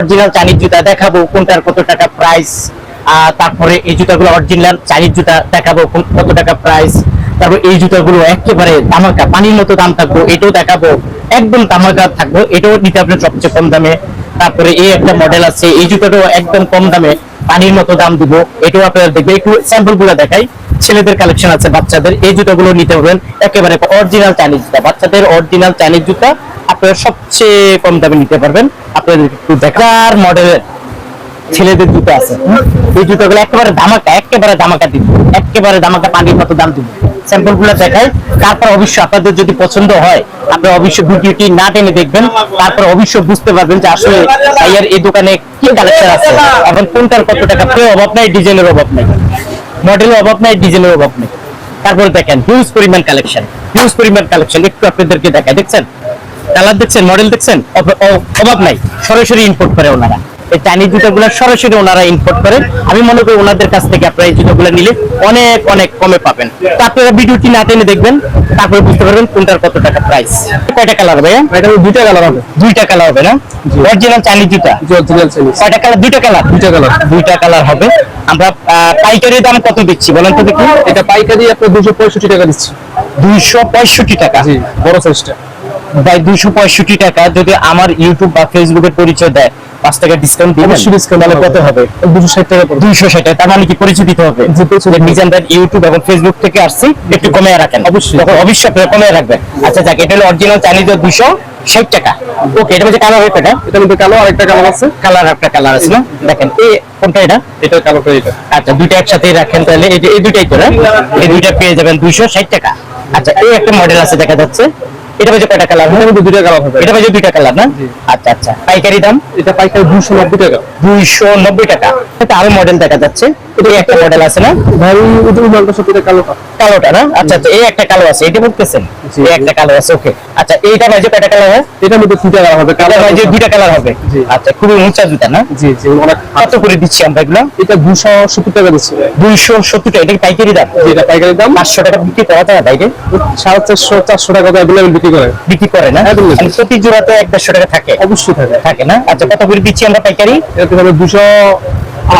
Original Chinese জুতা দেখাবো, কোনটার কত টাকা প্রাইস তারপরে এই জুতাগুলো অরিজিনাল চাইনিজ জুতা দেখাবো কত টাকা প্রাইস তারপর এই জুতাগুলো একেবারে দামাকা পানির মতো দাম থাকব, এটাও দেখাবো, একদম দামাকা থাকব, এটাও নিতে আপনার সবচেয়ে কম দামে। তারপরে এই একটা মডেল আছে, এই জুতাটাও একদম কম দামে, পানির মতো দাম দিব, এটাও আপনারা দেখবে একটু স্যাম্পলগুলো দেখাই। ছেলেদের কালেকশন আছে বাচ্চাদের, এই জুতাগুলো নিতে হবেন একেবারে অরিজিনাল চাইনিজ জুতা, বাচ্চাদের অরিজিনাল চাইনিজ জুতা আপনারা সবচেয়ে কম দামে নিতে পারবেন। আপনাদের একটু দেখার মডেলের ছেলেদের জুতো আছে? এই জুতোগুলো একেবারে ধামাকা একেবারে ধামাকা দিব একেবারে ধামাকা পানির মতো দাম দিব স্যাম্পলগুলো তারপর আপনাদের যদি পছন্দ হয় ভিডিওটি না টেনে দেখবেন। তারপর বুঝতে পারবেন যে আসলে ভাইয়ার এই দোকানে কি কালেকশন আছে এখন কোনটার কত টাকা। কেউ অভাব নাই, ডিজাইনের অভাব নাই। মডেলের অভাব নাই, ডিজাইনের অভাব নেই। তারপরে দেখেন হিউজ পরিমাণ কালেকশন হিউজ পরিমাণ কালেকশন একটু আপনাদেরকে দেখায় দেখছেন? কালার দেখছেন মডেল দেখছেন? অভাব নাই। সরাসরি ইম্পোর্ট করে ওনারা। এই চাইনিজ জুতাগুলো সরাসরি ওনারা ইম্পোর্ট করে। আমি মনে করি ওনাদের কাছ থেকে আপনারা এই জুতাগুলো নিলে অনেক অনেক কমে পাবেন। তো আপনারা ভিডিওটি না টেনে দেখবেন তারপরে বুঝতে পারবেন কোনটার কত টাকা প্রাইস কয়টা কালার হবে এটা দুইটা কালার হবে। দুইটা কালার হবে না? অরিজিনাল চাইনিজ জুতা। কয়টা কালার দুইটা কালার দুইটা কালার দুইটা কালার হবে। আমরা পাইকারি দাম কত দিচ্ছি বলেন তো দেখি। এটা পাইকারি আপনার দুশো পঁয়ষট্টি টাকা দিচ্ছি। দুইশো পঁয়ষট্টি টাকা। বড় সাইজটা ভাই দুইশো পঁয়ষট্টি টাকা যদি আমার ইউটিউব বা ফেসবুকের পরিচয় দেয় পাঁচ টাকা ডিসকাউন্ট দিবেন? অবশ্যই discount তাহলে কত হবে? দুশো ষাট টাকা দুইশো ষাট টাকা তার মানে কি পরিচয় দিতে হবে? মিজানদার ইউটিউব এবং ফেসবুক থেকে আসছি একটু কমে রাখেন। অবশ্যই। তখন অবশ্যই আপনারা কমে রাখবেন। আচ্ছা যাক এটা হলো অরিজিনাল চাইনিজ দুইশো ষাট টাকা। ওকে এটা হচ্ছে কালার হয়ে এটা মধ্যে কালো আরেকটা কালার আছে। কালার একটা কালার আছে না? দেখেন এই কোনটা এটা? এটা কালোটা এটা। আচ্ছা দুইটা একসাথেই রাখেন তাহলে। এই দুইটাই না এই দুইটা পেয়ে যাবেন দুইশো ষাট টাকা। আচ্ছা এই একটা মডেল আছে দেখা যাচ্ছে। এটা বাজে কয়টা কালার মধ্যে দুইটা কালার হবে। এটা দুইটা কালার না? আচ্ছা আচ্ছা। পাইকারি দাম? এটা পাইকারি দুশো নব্বই টাকা। দুইশো নব্বই টাকা। এটা আরও মডেল দেখা যাচ্ছে। এটা একটা মডেল আছে না? ভাই এটা কালোটা কালোটা না? আচ্ছা আচ্ছা এই একটা কালো আছে এটা বলতেছেন? এই একটা কালো আছে ওকে আচ্ছা এইটা কয়টা কালার হয়? এটার মধ্যে দুইটা কালার হবে কালো কালো বাজে দুইটা কালার হবে। আচ্ছা খুবই উঁচা জুতা না? জি জি অনেক কত করে দিচ্ছি আমরা এগুলো? এটা দুশো সত্তর টাকা দিচ্ছি দুইশো সত্তর টাকা এটা পাইকারি দাম? এটা পাইকারি দাম। পাঁচশো টাকা বিক্রি করা যায় বাইরে? সাড়ে চারশো চারশো টাকা অ্যাভেলেবেল বিক্রি করে? বিক্রি করে না। মানে প্রতি জোড়াতে এক দেড়শো টাকা থাকে? অবশ্যই থাকে। থাকে না? আচ্ছা কত করে দিচ্ছি আমরা পাইকারি? হবে দুশো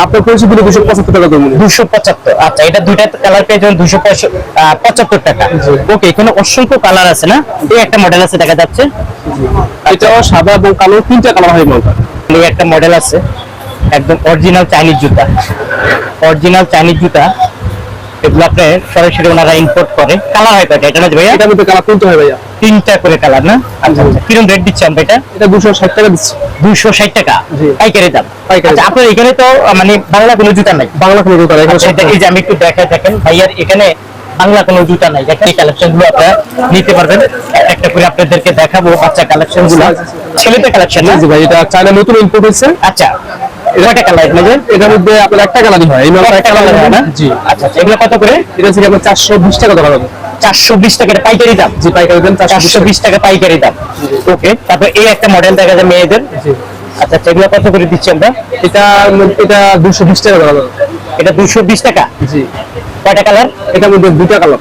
আপনার পরিচিত দিলে দুশো পঁচাত্তর টাকা দুশো পঁচাত্তর। আচ্ছা এটা দুইটা কালার পেয়ে যাবেন দুশো পঁচাত্তর টাকা। ওকে এখানে অসংখ্য কালার আছে না? এই একটা মডেল আছে দেখা যাচ্ছে। এটাও সাদা এবং কালো তিনটা কালার হয় মালটা এই একটা মডেল আছে। একদম অরিজিনাল চাইনিজ জুতা। অরিজিনাল চাইনিজ জুতা। এগুলো আপনি সরাসরি ওনারা ইম্পোর্ট করে। কালার হয় কয়টা এটা না ভাইয়া? এটার মধ্যে কালার তিনটা হয় ভাইয়া। তিনটা করে কালার না? আচ্ছা আচ্ছা। কীরকম রেট দিচ্ছি আমরা এটা? এটা দুশো ষাট টাকা দিচ্ছি। দুইশো ষাট টাকা? জি। পাইকারি দাম। আচ্ছা। আপনার এখানে তো মানে বাংলা কোনো জুতা নাই? বাংলা কোনো এখানে সেটা এই যে আমি একটু দেখায় দেখেন ভাইয়ার এখানে বাংলা কোনো জুতা নাই। দেখেন এই কালেকশনগুলো আপনারা নিতে পারবেন। একটা করে আপনাদেরকে দেখাবো বাচ্চা কালেকশনগুলো ছেলেদের কালেকশন না? জি ভাই এটা চায়না নতুন ইম্পোর্ট হয়েছে। আচ্ছা। কয়টা কালার আপনাদের এটার মধ্যে আপনার একটা কালারই হয় এই মালটা একটা কালার হয় না? জি। আচ্ছা আচ্ছা, এগুলো কত করে? এটা হচ্ছে আপনার টাকা হবে। এটা পাইকারি দাম? জি পাইকারি চারশো বিশ টাকা। পাইকারি দাম। ওকে তারপর এই একটা মডেল দেখা যায় মেয়েদের। জি। আচ্ছা এগুলো কত করে দিচ্ছি আমরা? এটা এটা দুশো বিশ টাকা হবে। এটা দুশো বিশ টাকা? জি। কয়টা কালার এটার মধ্যে দুটা কালার